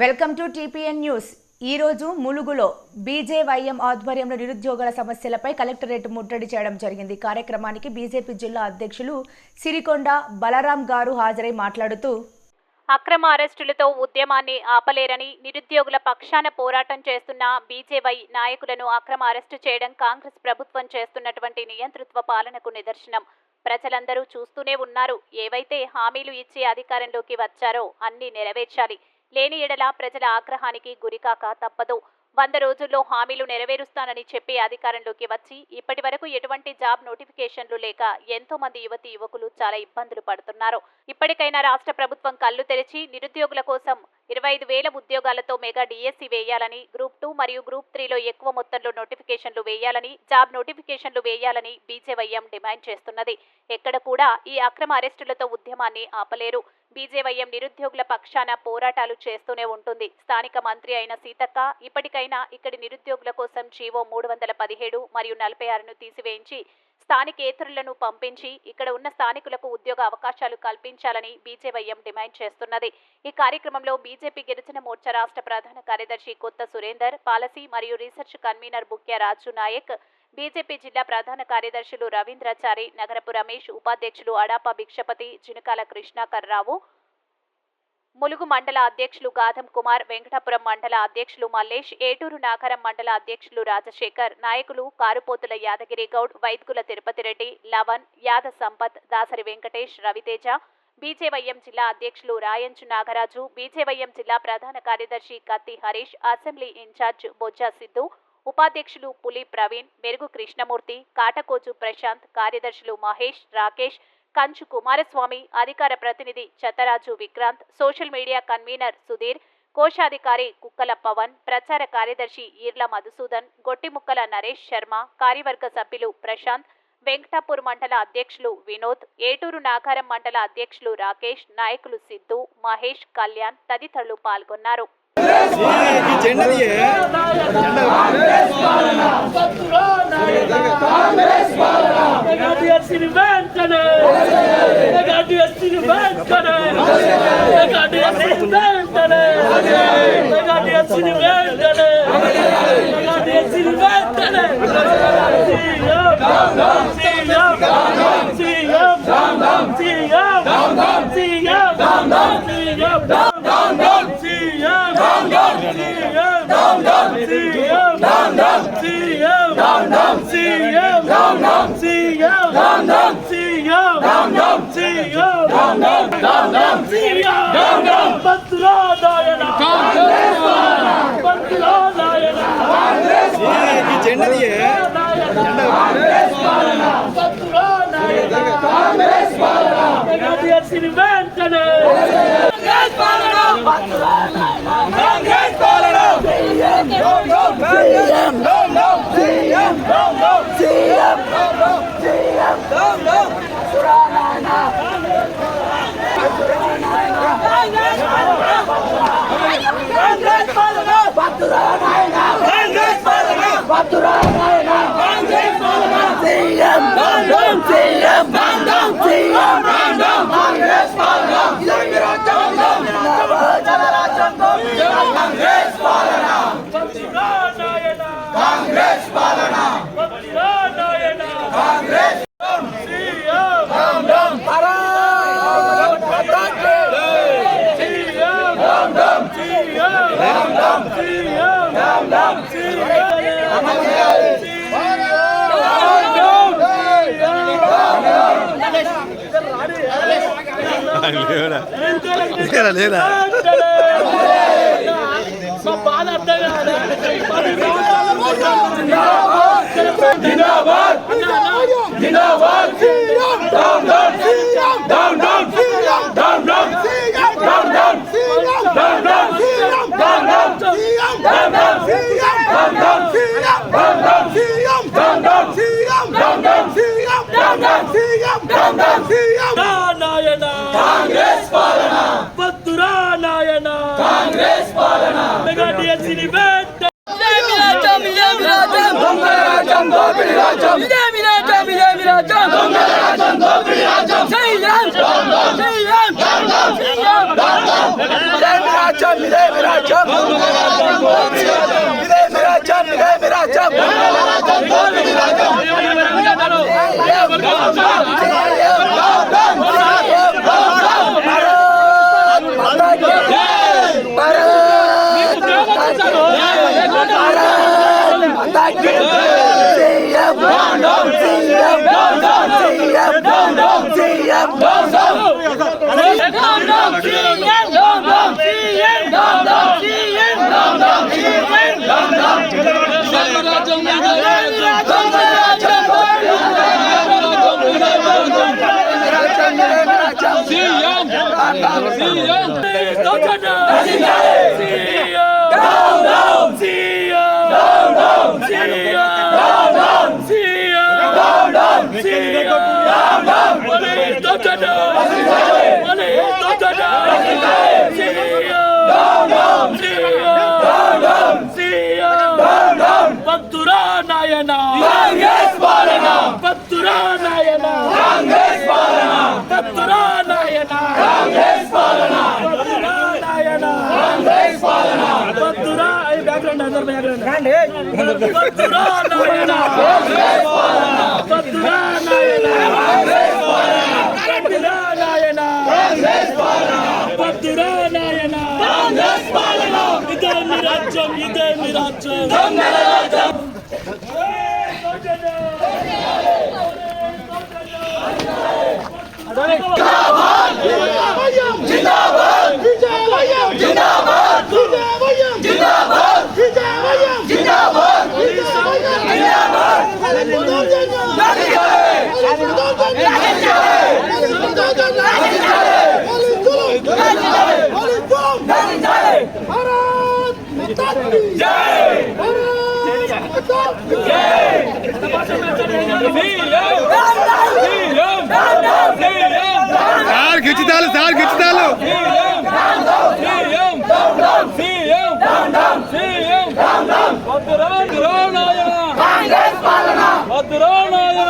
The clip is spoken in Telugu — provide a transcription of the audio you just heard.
Welcome to TPN news. ఈరోజు ములుగులో బీజేవైఎం ఆధ్వర్యంలో నిరుద్యోగుల సమస్యలపై కలెక్టరేట్ ముట్టడి చేయడం జరిగింది. కార్యక్రమానికి బీజేపీ జిల్లా అధ్యక్షులు సిరికొండ బలరాం గారు హాజరై మాట్లాడుతూ అక్రమ అరెస్టులతో ఉద్యమాన్ని ఆపలేరని నిరుద్యోగుల పక్షాన పోరాటం చేస్తున్న బీజేవై నాయకులను అక్రమ అరెస్టు చేయడం కాంగ్రెస్ ప్రభుత్వం చేస్తున్నటువంటి నియంతృత్వ పాలనకు నిదర్శనం. ప్రజలందరూ చూస్తూనే ఉన్నారు. ఏవైతే హామీలు ఇచ్చి అధికారంలోకి వచ్చారో అన్ని నెరవేర్చాలి. లేని ఎడల ప్రజల ఆగ్రహానికి గురికాక తప్పదు. వంద రోజుల్లో హామీలు నెరవేరుస్తానని చెప్పి అధికారంలోకి వచ్చి ఇప్పటి వరకు ఎటువంటి జాబ్ నోటిఫికేషన్లు లేక ఎంతో మంది యువతి యువకులు చాలా ఇబ్బందులు పడుతున్నారు. ఇప్పటికైనా రాష్ట్ర ప్రభుత్వం కళ్ళు తెరిచి నిరుద్యోగుల కోసం ఇరవై ఐదు వేల ఉద్యోగాలతో మెగా డిఎస్సి వేయాలని గ్రూప్ టూ మరియు గ్రూప్ త్రీలో ఎక్కువ మొత్తంలో నోటిఫికేషన్లు వేయాలని జాబ్ నోటిఫికేషన్లు వేయాలని బీజేవైఎం డిమాండ్ చేస్తున్నది. ఎక్కడ కూడా ఈ అక్రమ అరెస్టులతో ఉద్యమాన్ని ఆపలేరు. బీజేవైఎం నిరుద్యోగుల పక్షాన పోరాటాలు చేస్తూనే ఉంటుంది. స్థానిక మంత్రి అయిన సీతక్క ఇప్పటికైనా ఇక్కడి నిరుద్యోగుల కోసం జీవో మూడు వందల పదిహేడు మరియు నలభై ఆరును తీసివేయించి స్థానికేతరులను పంపించి ఇక్కడ ఉన్న స్థానికులకు ఉద్యోగ అవకాశాలు కల్పించాలని బీజేవైఎం డిమాండ్ చేస్తున్నది. ఈ కార్యక్రమంలో బీజేపీ గిరిజన మోర్చా రాష్ట్ర ప్రధాన కార్యదర్శి కొత్త సురేందర్ పాలసీ మరియు research convener Bukya Raju Nayak BJP జిల్లా ప్రధాన కార్యదర్శులు రవీంద్రాచారి నగరపు రమేష్ ఉపాధ్యక్షులు అడాప భిక్షపతి జినకాల కృష్ణాకర్ రావు ములుగు మండల అధ్యక్షులు గాధం కుమార్ వెంకటాపురం మండల అధ్యక్షులు మల్లేష్ ఏటూరు నాగరం మండల అధ్యక్షులు రాజశేఖర్ నాయకులు కారుపోతుల యాదగిరి గౌడ్ వైద్యుల తిరుపతి రెడ్డి లవన్ యాద సంపత్ దాసరి వెంకటేష్ రవితేజ బీజేవైఎం జిల్లా అధ్యక్షులు రాయంచు నాగరాజు బీజేవైఎం జిల్లా ప్రధాన కార్యదర్శి కత్తి హరీష్ అసెంబ్లీ ఇన్ఛార్జ్ బొజ్జా సిద్ధు ఉపాధ్యక్షులు పులి ప్రవీణ్ మెరుగు కృష్ణమూర్తి కాటకోజు ప్రశాంత్ కార్యదర్శులు మహేష్ రాకేష్ కంచు కుమారస్వామి అధికార ప్రతినిధి Chatharaju Vikranth social media convener Sudheer కోశాధికారి కుక్కల పవన్ ప్రచార కార్యదర్శి ఈర్ల మధుసూదన్ గొట్టిముక్కల నరేష్ శర్మ కార్యవర్గ సభ్యులు ప్రశాంత్ వెంకటాపూర్ మండల అధ్యక్షులు వినోద్ ఏటూరు నాగారం మండల అధ్యక్షులు రాకేష్ నాయకులు సిద్ధు మహేష్ కళ్యాణ్ తదితరులు పాల్గొన్నారు. కాంగ్రెస్ పాలన మెగాటిఎస్సీని వెంటనే మెగాటిఎస్సీని వెంటనే మెగాటిఎస్సీని వెంటనే మెగాటిఎస్సీని వెంటనే டாம் டாம் சிங்கம் டாம் டாம் டாம் டாம் சிங்கம் டாம் டாம் பத்ராதாயனா. காங்கிரஸ் பத்ராதாயனா காங்கிரஸ் பாரதி ஜெண்டதியே ஜெண்டா காங்கிரஸ் பாலனா பத்ராதாயனா காங்கிரஸ் பாலனா நடிகர் சிறு வெங்கடேஷ் తీయే. జెండా వెంటనే కాంగ్రెస్ లేరా. లేరా, బాధ అర్థం രാജം ഇതേ രാജം ഇതേ രാജം നമ്മുടെ രാജം നമ്മുടെ രാജം ജയ് രാം ജയ് രാം ജയ് രാം ഇതേ രാജം ഇതേ രാജം നമ്മുടെ രാജം നമ്മുടെ രാജം ഇതേ രാജം ഇതേ രാജം നമ്മുടെ രാജം നമ്മുടെ Rajam no, no, no, no, no, నాయన ఇదే మీ రాజ్యం ఇదే సార్ గిచ్చితాలు సార్ గిచ్చితాలు భద్రానాయన